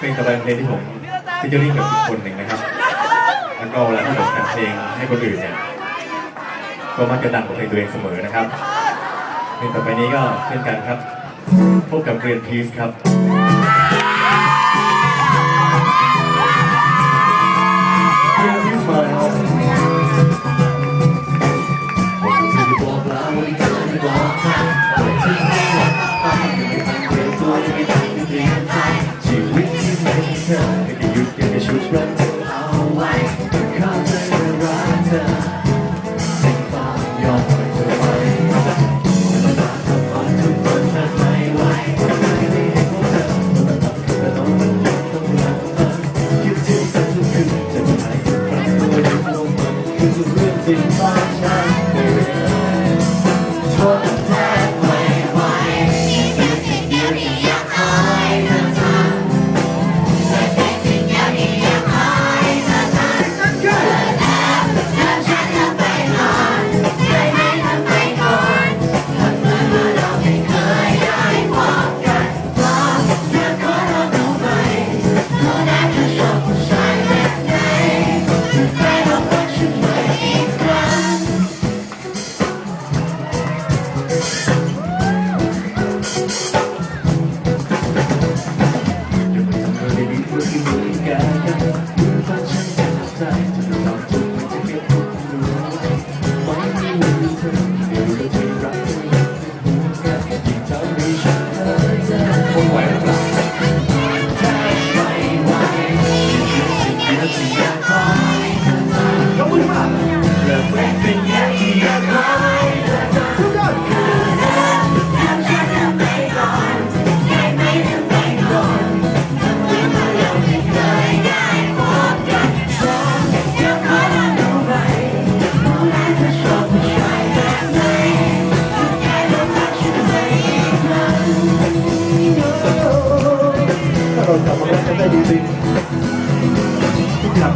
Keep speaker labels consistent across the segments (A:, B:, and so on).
A: เพลงต่อไปเป็นเพลงที่ผมฟิชจอริ่กับอีกคนหนึ่งนะครับ แล้วก็เวลาที่ผมแต่งเพลงให้คนอื่นเนี่ยก็มักจะดังกว่าเพลงตัวเองเสมอนะครับเพลงต่อไปนี้ก็เช่นกันครับ พบกับเกรียนพีซครับ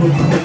B: Thank you.